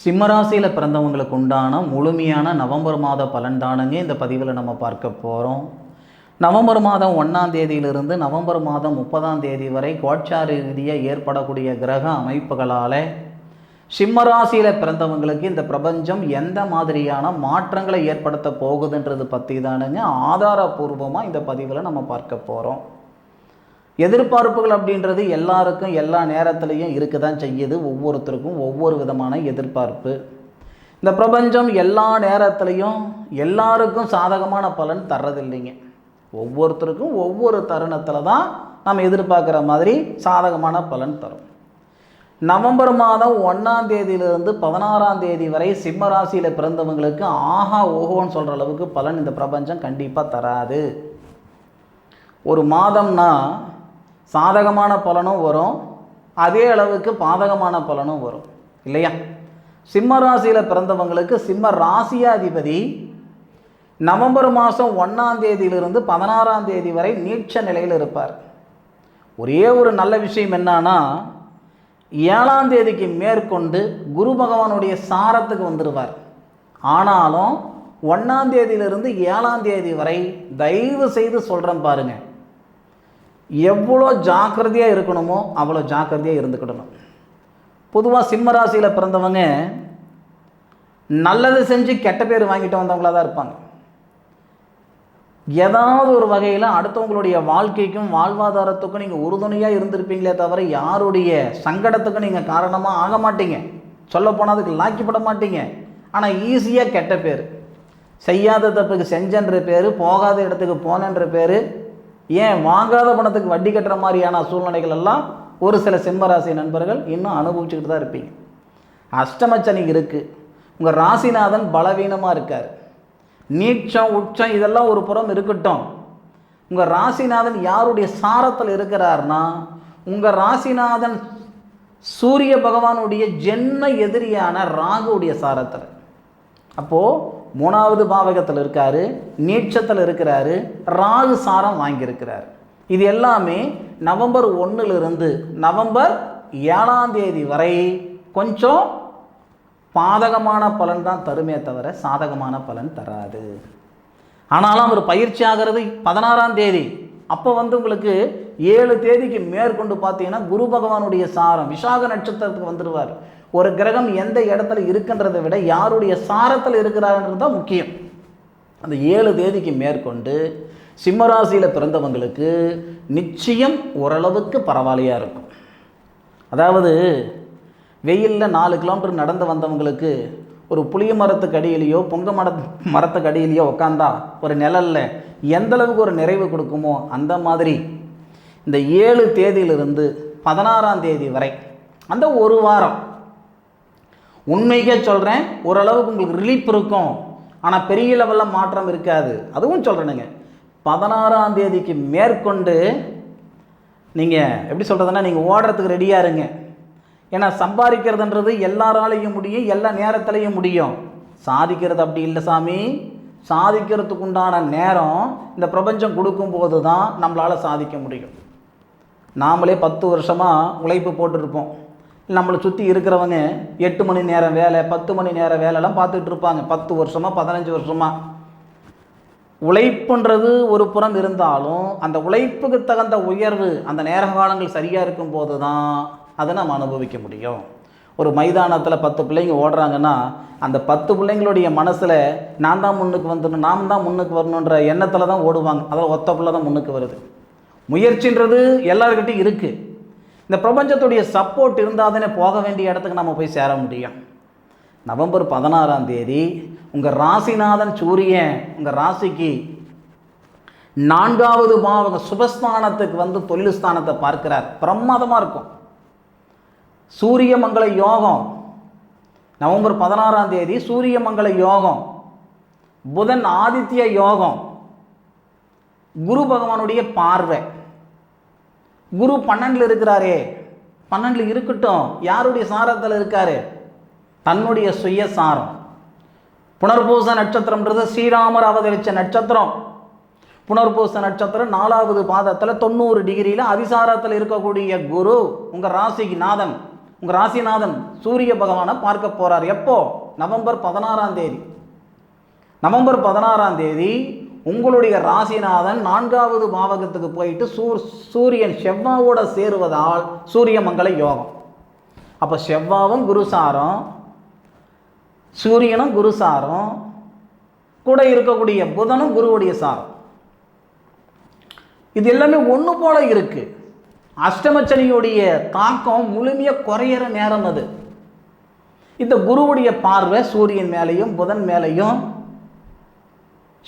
சிம்மராசியில் பிறந்தவங்களுக்கு உண்டான முழுமையான நவம்பர் மாத பலன் தானுங்க இந்த பதிவில் நம்ம பார்க்க போகிறோம் நவம்பர் மாதம் ஒன்றாம் தேதியிலிருந்து நவம்பர் மாதம் முப்பதாம் தேதி வரை கோட்சார ரீதியாக ஏற்படக்கூடிய கிரக அமைப்புகளால் சிம்மராசியில் பிறந்தவங்களுக்கு இந்த பிரபஞ்சம் எந்த மாதிரியான மாற்றங்களை ஏற்படுத்த போகுதுன்றது பற்றி தானுங்க ஆதாரபூர்வமாக இந்த பதிவில் நம்ம பார்க்க போகிறோம் எதிர்பார்ப்புகள் அப்படின்றது எல்லாருக்கும் எல்லா நேரத்துலையும் இருக்க தான் செய்யுது. ஒவ்வொருத்தருக்கும் ஒவ்வொரு விதமான எதிர்பார்ப்பு. இந்த பிரபஞ்சம் எல்லா நேரத்துலையும் எல்லாருக்கும் சாதகமான பலன் தர்றதில்லைங்க. ஒவ்வொருத்தருக்கும் ஒவ்வொரு தருணத்தில் தான் நம்ம எதிர்பார்க்குற மாதிரி சாதகமான பலன் தரும். நவம்பர் மாதம் ஒன்றாம் தேதியிலிருந்து பதினாறாம் தேதி வரை சிம்ம ராசியில் பிறந்தவங்களுக்கு ஆஹா ஓஹோன்னு சொல்கிற அளவுக்கு பலன் இந்த பிரபஞ்சம் கண்டிப்பாக தராது. ஒரு மாதம்னா சாதகமான பலனும் வரும். அதே அளவுக்கு பாதகமான பலனும் வரும். இல்லையா? சிம்ம ராசியில் பிறந்தவங்களுக்கு சிம்ம ராசியாதிபதி நவம்பர் மாதம் ஒன்றாம் தேதியிலிருந்து பதினாறாம் தேதி வரை நீட்ச நிலையில் இருப்பார். ஒரே ஒரு நல்ல விஷயம் என்னன்னா ஏழாம் தேதிக்கு மேற்கொண்டு குரு பகவானுடைய சாரத்துக்கு வந்துடுவார் ஆனாலும் ஒன்றாம் தேதியிலிருந்து ஏழாம் தேதி வரை தயவு செய்து சொல்கிறேன் பாருங்கள் எவ்வளோ ஜாக்கிரதையாக இருக்கணுமோ அவ்வளோ ஜாக்கிரதையாக இருந்துக்கிடணும். பொதுவாக சிம்ம ராசியில் பிறந்தவங்க நல்லது செஞ்சு கெட்ட பேர் வாங்கிட்டு வந்தவங்களாக தான் இருப்பாங்க. ஏதாவது ஒரு வகையில் அடுத்தவங்களுடைய வாழ்க்கைக்கும் வாழ்வாதாரத்துக்கும் நீங்கள் உறுதுணையாக இருந்திருப்பீங்களே தவிர யாருடைய சங்கடத்துக்கும் நீங்கள் காரணமாக ஆக மாட்டீங்க. சொல்லப்போனால் அதுக்கு லாக்கிப்பட மாட்டீங்க. ஆனால் ஈஸியாக கெட்ட பேர். செய்யாத தப்புக்கு செஞ்சன்ற பேர் போகாத இடத்துக்கு போனன்ற பேர் ஏன் வாங்காத பணத்துக்கு வட்டி கட்டுற மாதிரியான சூழ்நிலைகள் எல்லாம் ஒரு சில சிம்மராசி நண்பர்கள் இன்னும் அனுபவிச்சுக்கிட்டு தான் இருப்பீங்க. அஷ்டமச்சனி இருக்குது உங்கள் ராசிநாதன் பலவீனமாக இருக்கார். நீச்சம் உச்சம் இதெல்லாம் ஒரு புறம் இருக்கட்டும். உங்கள் ராசிநாதன் யாருடைய சாரத்தில் இருக்கிறார்னா உங்கள் ராசிநாதன் சூரிய பகவானுடைய ஜென்ம எதிரியான ராகுடைய சாரத்தில். அப்போது மூணாவது பாவகத்தில் இருக்காரு நீட்சத்தில் இருக்கிறாரு ராகு சாரம் வாங்கியிருக்கிறார். இது எல்லாமே நவம்பர் ஒன்றிலிருந்து நவம்பர் ஏழாம் தேதி வரை கொஞ்சம் பாதகமான பலன் தான் தருமே தவிர சாதகமான பலன் தராது. ஆனாலும் அவர் பயிற்சி ஆகிறது பதினாறாம் தேதி. அப்போ வந்து உங்களுக்கு ஏழு தேதிக்கு மேற்கொண்டு பார்த்தீங்கன்னா குரு பகவானுடைய சாரம் விசாக நட்சத்திரத்துக்கு வந்துடுவார் ஒரு கிரகம் எந்த இடத்துல இருக்குன்றதை விட யாருடைய சாரத்தில் இருக்கிறாருன்றது தான் முக்கியம். அந்த ஏழு தேதிக்கு மேற்கொண்டு சிம்மராசியில் பிறந்தவங்களுக்கு நிச்சயம் ஓரளவுக்கு பரவாயில்லையாக இருக்கும். அதாவது வெயிலில் நாலு கிலோமீட்டர் நடந்து வந்தவங்களுக்கு ஒரு புளிய மரத்துக்கு அடியிலையோ பொங்க மர மரத்துக்கு அடியிலையோ உட்காந்தா ஒரு நிழலில் எந்தளவுக்கு ஒரு நிறைவு கொடுக்குமோ அந்த மாதிரி இந்த ஏழு தேதியிலிருந்து பதினாறாம் தேதி வரை அந்த ஒரு வாரம் உண்மைக்கே சொல்கிறேன் ஓரளவுக்கு உங்களுக்கு ரிலீஃப் இருக்கும். ஆனால் பெரிய லெவலில் மாற்றம் இருக்காது. அதுவும் சொல்கிறேனுங்க பதினாறாம் தேதிக்கு மேற்கொண்டு நீங்கள் எப்படி சொல்கிறதுனா நீங்கள் ஓடுறதுக்கு ரெடியாக இருங்க. ஏன்னா சம்பாதிக்கிறதுன்றது எல்லாராலையும் முடியும் எல்லா நேரத்துலையும் முடியும். சாதிக்கிறது அப்படி இல்லை சாமி. சாதிக்கிறதுக்கு உண்டான நேரம் இந்த பிரபஞ்சம் கொடுக்கும்போது தான் நம்மளால் சாதிக்க முடியும். நாமளே பத்து வருஷமாக உழைப்பு போட்டுருப்போம். நம்மளை சுற்றி இருக்கிறவங்க எட்டு மணி நேரம் வேலை பத்து மணி நேரம் வேலைலாம் பார்த்துட்டு இருப்பாங்க. பத்து வருஷமாக பதினஞ்சு வருஷமாக உழைப்புன்றது ஒரு புறம் இருந்தாலும் அந்த உழைப்புக்கு தகுந்த உயர்வு அந்த நேர காலங்கள் சரியாக இருக்கும் போது தான் அதை நம்ம அனுபவிக்க முடியும். ஒரு மைதானத்தில் பத்து பிள்ளைங்க ஓடுறாங்கன்னா அந்த பத்து பிள்ளைங்களுடைய மனசில் நான் தான் முன்னுக்கு வந்துடணும் நாம் தான் முன்னுக்கு வரணுன்ற எண்ணத்தில் தான் ஓடுவாங்க. அதில் ஒத்த பிள்ளை தான் முன்னுக்கு வருது. முயற்சின்றது எல்லாருக்கிட்டையும் இருக்குது இந்த பிரபஞ்சத்துடைய சப்போர்ட் இருந்தால் தானே போக வேண்டிய இடத்துக்கு நம்ம போய் சேர முடியும். நவம்பர் பதினாறாம் தேதி உங்கள் ராசிநாதன் சூரியன் உங்கள் ராசிக்கு நான்காவது பாவக சுபஸ்தானத்துக்கு வந்து தொழில் ஸ்தானத்தை பார்க்கிறார். பிரமாதமாக இருக்கும். சூரிய மங்கள யோகம். நவம்பர் பதினாறாம் தேதி சூரிய மங்கள யோகம். புதன் ஆதித்ய யோகம். குரு பகவானுடைய பார்வை. குரு பன்னெண்டில் இருக்கிறாரே. பன்னெண்டில் இருக்கட்டும். யாருடைய சாரத்தில் இருக்கார்? தன்னுடைய சுய சாரம். புனர்பூச நட்சத்திரம்ன்றது ஸ்ரீராமர் அவதரித்த நட்சத்திரம். புனர்பூச நட்சத்திரம் நாலாவது பாதத்தில் தொண்ணூறு டிகிரியில் அதிசாரத்தில் இருக்கக்கூடிய குரு உங்கள் ராசிக்கு நாதன். உங்கள் ராசிநாதன் சூரிய பகவானை பார்க்க போகிறார் எப்போ? நவம்பர் பதினாறாம் தேதி. நவம்பர் பதினாறாம் தேதி உங்களுடைய ராசிநாதன் நான்காவது பாவகத்துக்கு போயிட்டு சூர் சூரியன் செவ்வாவோட சேருவதால் சூரியமங்கல யோகம். அப்போ செவ்வாவும் குருசாரம் சூரியனும் குருசாரம் கூட இருக்கக்கூடிய புதனும் குருவுடைய சாரம். இது எல்லாமே ஒன்று போல இருக்குது அஷ்டமச்சனியுடைய தாக்கம் முழுமையாக குறையிற நேரம் அது. இந்த குருவுடைய பார்வை சூரியன் மேலேயும் புதன் மேலேயும்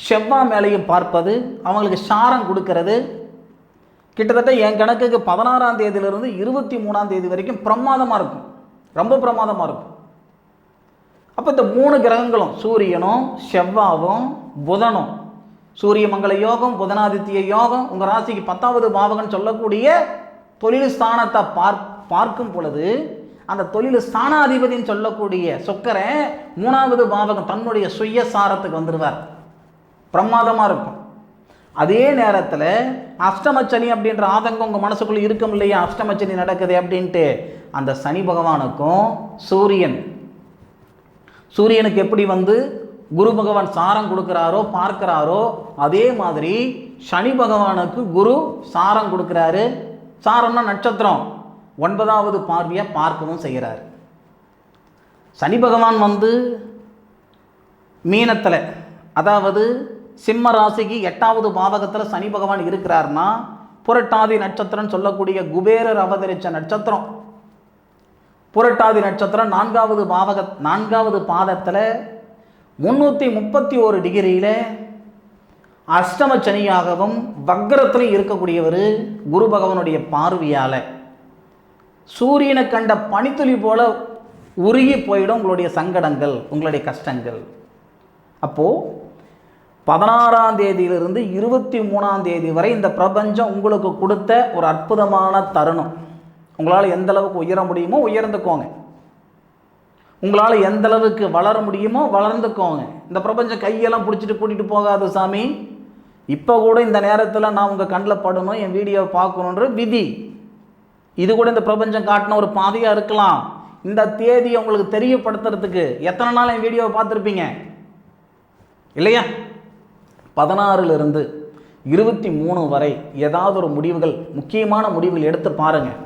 செவ்வாய் மேலேயும் பார்ப்பது அவங்களுக்கு சாரம் கொடுக்கறது. கிட்டத்தட்ட என் கணக்குக்கு பதினாறாம் தேதியிலிருந்து இருபத்தி மூணாம் தேதி வரைக்கும் பிரமாதமாக இருக்கும். ரொம்ப பிரமாதமாக இருக்கும். அப்போ இந்த மூணு கிரகங்களும் சூரியனும் செவ்வாவும் புதனும் சூரிய மங்கள யோகம் புதனாதித்ய யோகம் உங்கள் ராசிக்கு பத்தாவது பாவகன் சொல்லக்கூடிய தொழில் ஸ்தானத்தை பார் பார்க்கும் பொழுது அந்த தொழில் ஸ்தானாதிபதின்னு சொல்லக்கூடிய சொக்கரை மூணாவது பாவகம் தன்னுடைய சுய சாரத்துக்கு வந்துடுவார் பிரமாதமாக இருக்கும். அதே நேரத்தில் அஷ்டமச்சனி அப்படின்ற ஆதங்கம் உங்கள் மனசுக்குள்ளே இருக்கும் இல்லையா? அஷ்டமச்சனி நடக்குது அப்படின்ட்டு அந்த சனி பகவானுக்கும் சூரியன். சூரியனுக்கு எப்படி வந்து குரு பகவான் சாரம் கொடுக்குறாரோ பார்க்குறாரோ அதே மாதிரி சனி பகவானுக்கு குரு சாரம் கொடுக்குறாரு. சாரம்னா நட்சத்திரம். ஒன்பதாவது பார்வையாக பார்க்கவும் செய்கிறாரு. சனி பகவான் வந்து மீனத்தில் அதாவது சிம்ம ராசிக்கு எட்டாவது பாவகத்தில் சனி பகவான் இருக்கிறார்னா புரட்டாதி நட்சத்திரம் சொல்லக்கூடிய குபேரர் அவதரித்த நட்சத்திரம். புரட்டாதி நட்சத்திரம் நான்காவது பாவக நான்காவது பாதத்தில் முந்நூற்றி முப்பத்தி ஒரு டிகிரியில் அஷ்டம சனியாகவும் வக்ரத்திலையும் இருக்கக்கூடியவர் குரு பகவானுடைய பார்வையால். சூரியனை கண்ட பனித்துளி போல உருகி போயிடும் உங்களுடைய சங்கடங்கள் உங்களுடைய கஷ்டங்கள். அப்போது பதினாறாம் தேதியிலிருந்து இருபத்தி மூணாம் தேதி வரை இந்த பிரபஞ்சம் உங்களுக்கு கொடுத்த ஒரு அற்புதமான தருணம். உங்களால் எந்த அளவுக்கு உயர முடியுமோ உயர்ந்துக்கோங்க. உங்களால் எந்த அளவுக்கு வளர முடியுமோ வளர்ந்துக்கோங்க. இந்த பிரபஞ்சம் கையெல்லாம் பிடிச்சிட்டு கூட்டிகிட்டு போகாது சாமி. இப்போ கூட இந்த நேரத்தில் நான் உங்கள் கண்ணில் படணும் என் வீடியோவை பார்க்கணுன்ற விதி. இது கூட இந்த பிரபஞ்சம் காட்டின ஒரு பாதையாக இருக்கலாம். இந்த தேதியை உங்களுக்கு தெரியப்படுத்துறதுக்கு எத்தனை நாள் என் வீடியோவை பார்த்துருப்பீங்க? இல்லையா? பதினாறுலேருந்து இருபத்தி மூணு வரை ஏதாவது ஒரு முடிவுகள் முக்கியமான முடிவுகள் எடுத்து பாருங்கள்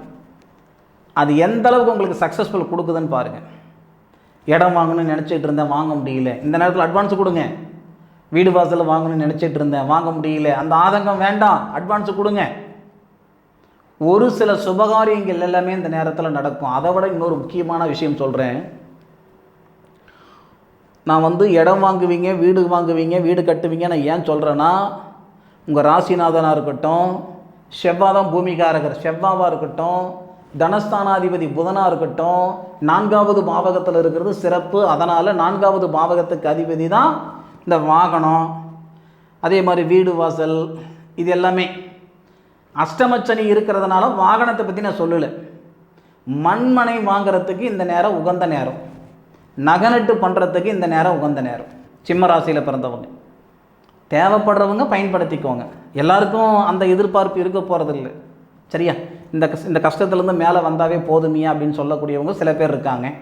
அது எந்த அளவுக்கு உங்களுக்கு சக்ஸஸ்ஃபுல் கொடுக்குதுன்னு பாருங்கள் இடம் வாங்கணும்னு நினச்சிட்டு இருந்தேன் வாங்க முடியல. இந்த நேரத்தில் அட்வான்ஸ் கொடுங்க. வீடு வாசலில் வாங்கணும்னு நினச்சிட்டு இருந்தேன் வாங்க முடியல. அந்த ஆதங்கம் வேண்டாம் அட்வான்ஸ் கொடுங்க. ஒரு சில சுபகாரியங்கள் எல்லாமே இந்த நேரத்தில் நடக்கும். அதை விட இன்னொரு முக்கியமான விஷயம் சொல்கிறேன் நான் வந்து இடம் வாங்குவீங்க வீடு வாங்குவீங்க வீடு கட்டுவீங்க நான் ஏன் சொல்கிறேன்னா உங்கள் ராசிநாதனாக இருக்கட்டும் செவ்வாதான் பூமிகாரகர் செவ்வாவாக இருக்கட்டும் தனஸ்தானாதிபதி புதனாக இருக்கட்டும் நான்காவது பாவகத்தில் இருக்கிறது சிறப்பு. அதனால் நான்காவது பாவகத்துக்கு அதிபதி தான் இந்த வாகனம். அதே மாதிரி வீடு வாசல் இது எல்லாமே. அஷ்டமச்சனி இருக்கிறதுனால வாகனத்தை பற்றி நான் சொல்லலை. மண்மனை வாங்குறதுக்கு இந்த நேரம் உகந்த நேரம். நகநட்டு பண்ணுறதுக்கு இந்த நேரம் உகந்த நேரம். சிம்ம ராசியில் பிறந்தவங்க. தேவைப்படுறவங்க பயன்படுத்திக்கோங்க. எல்லாருக்கும் அந்த எதிர்பார்ப்பு இருக்க போகிறதில்ல சரியா? இந்த கஷ் இந்த கஷ்டத்துலேருந்து மேலே வந்தாவே போதுமியா அப்படின்னு சொல்லக்கூடியவங்க சில பேர் இருக்காங்க.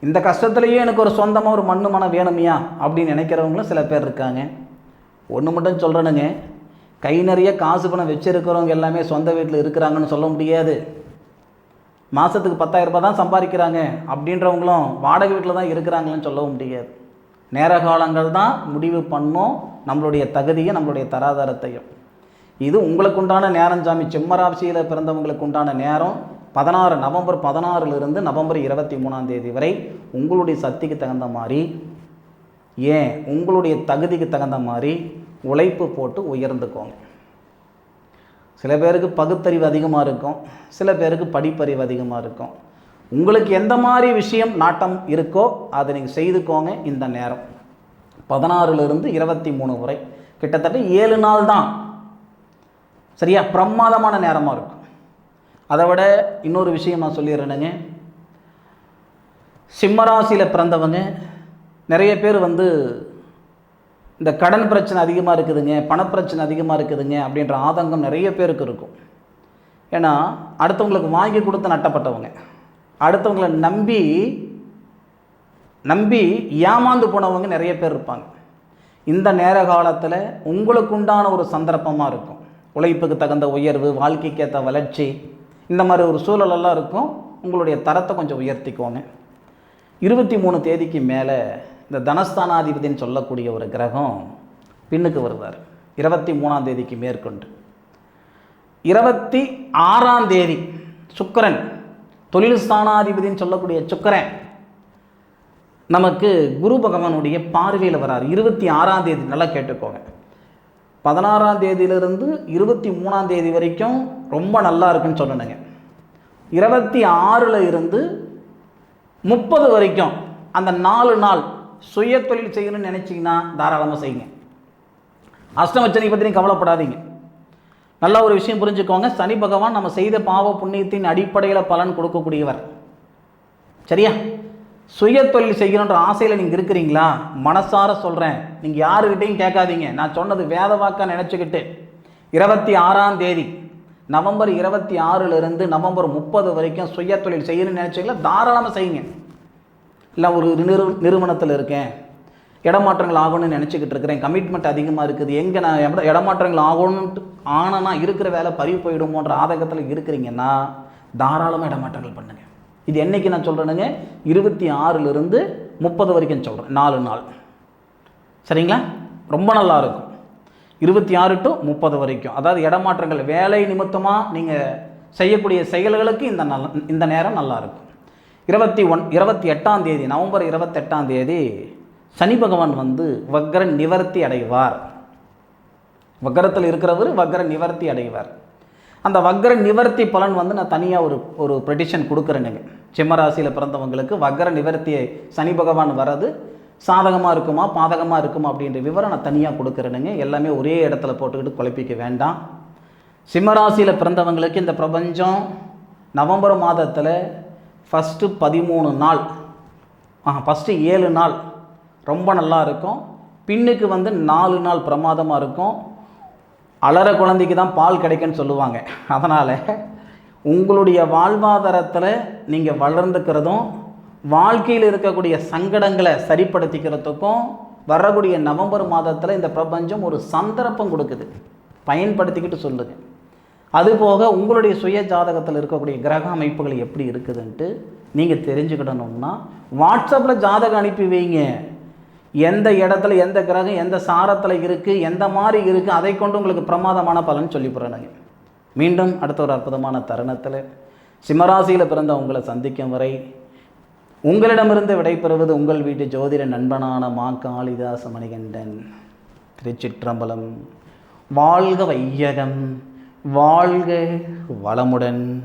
இந்த கஷ்டத்துலேயே எனக்கு ஒரு சொந்தமாக ஒரு மண்ணு மனம் வேணுமியா அப்படின்னு நினைக்கிறவங்களும் சில பேர் இருக்காங்க. ஒன்று மட்டும் சொல்கிறேனுங்க கை நிறைய காசு பணம் வச்சுருக்கிறவங்க எல்லாமே சொந்த வீட்டில் இருக்கிறாங்கன்னு சொல்ல முடியாது. மாதத்துக்கு பத்தாயிரம் ரூபாய் தான் சம்பாதிக்கிறாங்க அப்படின்றவங்களும் வாடகை வீட்டில் தான் இருக்கிறாங்களேன்னு சொல்லவும் முடியாது. நேர காலங்கள் தான் முடிவு பண்ணும் நம்மளுடைய தகுதியை நம்மளுடைய தராதாரத்தையும். இது உங்களுக்கு உண்டான நேரம் சாமி. சிம்மராசியில் பிறந்தவங்களுக்கு உண்டான நேரம் பதினாறு நவம்பர் பதினாறுலேருந்து நவம்பர் இருபத்தி மூணாம் தேதி வரை உங்களுடைய சக்திக்கு தகுந்த மாதிரி ஏன் உங்களுடைய தகுதிக்கு தகுந்த மாதிரி உழைப்பு போட்டு உயர்ந்துக்கோங்க. சில பேருக்கு பகுத்தறிவு அதிகமாக இருக்கும். சில பேருக்கு படிப்பறிவு அதிகமாக இருக்கும். உங்களுக்கு எந்த மாதிரி விஷயம் நாட்டம் இருக்கோ அதை நீங்கள் செய்துக்கோங்க இந்த நேரம். பதினாறுலேருந்து இருபத்தி மூணு வரை. கிட்டத்தட்ட ஏழு நாள் தான். சரியா? பிரமாதமான நேரமாக இருக்கும். அதை விட இன்னொரு விஷயம் நான் சொல்லிடுறேனுங்க. சிம்மராசியில் பிறந்தவங்க நிறைய பேர் வந்து இந்த கடன் பிரச்சனை அதிகமாக இருக்குதுங்க பணப்பிரச்சனை அதிகமாக இருக்குதுங்க அப்படின்ற ஆதங்கம் நிறைய பேருக்கு இருக்கும். ஏன்னா அடுத்தவங்களுக்கு வாங்கி கொடுத்து நட்டப்பட்டவங்க. அடுத்தவங்களை நம்பி நம்பி ஏமாந்து போனவங்க நிறைய பேர் இருப்பாங்க. இந்த நேர காலத்தில் உங்களுக்கு உண்டான ஒரு சந்தர்ப்பமாக இருக்கும். உழைப்புக்கு தகுந்த உயர்வு வாழ்க்கைக்கேற்ற வளர்ச்சி இந்த மாதிரி ஒரு சூழலெல்லாம் இருக்கும். உங்களுடைய தரத்தை கொஞ்சம் உயர்த்திக்கோங்க. இருபத்தி மூணு தேதிக்கு மேலே இந்த தனஸ்தானாதிபதின்னு சொல்லக்கூடிய ஒரு கிரகம் பின்னுக்கு வருவார். இருபத்தி மூணாம் தேதிக்கு மேற்கொண்டு. இருபத்தி ஆறாம் தேதி சுக்கரன் தொழில் ஸ்தானாதிபதின்னு சொல்லக்கூடிய சுக்கரன் நமக்கு குரு பகவானுடைய பார்வையில் வரார். இருபத்தி ஆறாம் தேதி நல்லா கேட்டுக்கோங்க. பதினாறாம் தேதியிலிருந்து இருபத்தி மூணாம் தேதி வரைக்கும் ரொம்ப நல்லா இருக்குன்னு சொல்லணுங்க. இருபத்தி ஆறில் இருந்து முப்பது வரைக்கும் அந்த நாலு நாள் சுய தொழில் செய்யணும்னு நினச்சிங்கன்னா தாராளமாக செய்யுங்க. அஷ்டமச்சனை பற்றி கவலைப்படாதீங்க. நல்ல ஒரு விஷயம் புரிஞ்சுக்கோங்க. சனி பகவான் நம்ம செய்த பாவ புண்ணியத்தின் அடிப்படையில் பலன் கொடுக்கக்கூடியவர். சரியா? சுய தொழில் செய்யணுன்ற ஆசையில் நீங்கள் இருக்கிறீங்களா? மனசார சொல்கிறேன் நீங்கள் யாருக்கிட்டையும் கேட்காதீங்க. நான் சொன்னது வேத வாக்கா நினச்சிக்கிட்டு. இருபத்தி ஆறாம் தேதி நவம்பர் இருபத்தி ஆறுலேருந்து நவம்பர் முப்பது வரைக்கும் சுய தொழில் செய்யணும்னு நினச்சிங்களா? தாராளமாக செய்யுங்க. இல்லை ஒரு நிறு நிறுவனத்தில் இருக்கேன். இடமாற்றங்கள் ஆகணும்னு நினச்சிக்கிட்டு இருக்கிறேன். கமிட்மெண்ட் அதிகமாக இருக்குது. எங்கே நான் இட இடமாற்றங்கள் ஆகணும்ட்டு ஆனனா இருக்கிற வேலை பறிவு போயிடுமோன்ற ஆதகத்தில் இருக்கிறீங்கன்னா தாராளமாக இடமாற்றங்கள் பண்ணுங்க. இது என்றைக்கு நான் சொல்கிறேனுங்க இருபத்தி ஆறிலிருந்து முப்பது வரைக்கும் சொல்கிறேன் நாலு நாள். சரிங்களா? ரொம்ப நல்லா இருக்கும். இருபத்தி ஆறு டு முப்பது வரைக்கும். அதாவது இடமாற்றங்கள் வேலை நிமித்தமாக நீங்கள் செய்யக்கூடிய செயல்களுக்கு இந்த நல்ல இந்த நேரம் நல்லாயிருக்கும் இருபத்தி ஒன் இருபத்தி எட்டாம் தேதி நவம்பர் இருபத்தெட்டாம் தேதி சனி பகவான் வந்து வக்ர நிவர்த்தி அடைவார். வக்கரத்தில் இருக்கிறவர் வக்ர நிவர்த்தி அடைவார். அந்த வக்ர நிவர்த்தி பலன் வந்து நான் தனியாக ஒரு ஒரு ப்ரெடிஷன் கொடுக்குறேனுங்க. சிம்மராசியில் பிறந்தவங்களுக்கு வக்ர நிவர்த்தியை சனி பகவான் வர்றது சாதகமாக இருக்குமா பாதகமாக இருக்குமா அப்படின்ற விவரம் நான் தனியாக கொடுக்குறேனுங்க. எல்லாமே ஒரே இடத்துல போட்டுக்கிட்டு குழப்பிக்க வேண்டாம். சிம்மராசியில் பிறந்தவங்களுக்கு இந்த பிரபஞ்சம் நவம்பர் மாதத்தில் ஃபஸ்ட்டு பதிமூணு நாள். ஆ ஃபஸ்ட்டு ஏழு நாள். ரொம்ப நல்லா இருக்கும். பின்னுக்கு வந்து நாலு நாள் பிரமாதமாக இருக்கும். அலற குழந்தைக்கு தான் பால் கிடைக்குன்னு சொல்லுவாங்க. அதனால் உங்களுடைய வாழ்வாதாரத்தில் நீங்கள் வளர்ந்துக்கிறதும் வாழ்க்கையில் இருக்கக்கூடிய சங்கடங்களை சரிப்படுத்திக்கிறதுக்கும் வரக்கூடிய நவம்பர் மாதத்தில் இந்த பிரபஞ்சம் ஒரு சந்தர்ப்பம் கொடுக்குது. பயன்படுத்திக்கிட்டு சொல்லுது. அதுபோக உங்களுடைய சுய ஜாதகத்தில் இருக்கக்கூடிய கிரக அமைப்புகள் எப்படி இருக்குதுன்ட்டு நீங்கள் தெரிஞ்சுக்கிடணும்னா வாட்ஸ்அப்பில் ஜாதகம் அனுப்பி வைங்க. எந்த இடத்துல எந்த கிரகம் எந்த சாரத்தில் இருக்குது எந்த மாதிரி இருக்குது அதை கொண்டு உங்களுக்கு பிரமாதமான பலன் சொல்லி மீண்டும் அடுத்த ஒரு அற்புதமான தருணத்தில் சிம்மராசியில் பிறந்த உங்களை சந்திக்கும் வரை உங்களிடமிருந்து விடைபெறுவது உங்கள் வீட்டு ஜோதிட நண்பனான மா காளிதாச மணிகண்டன். திருச்சிற்றம்பலம். வாழ்க வையகம். வாழ்க வளமுடன்.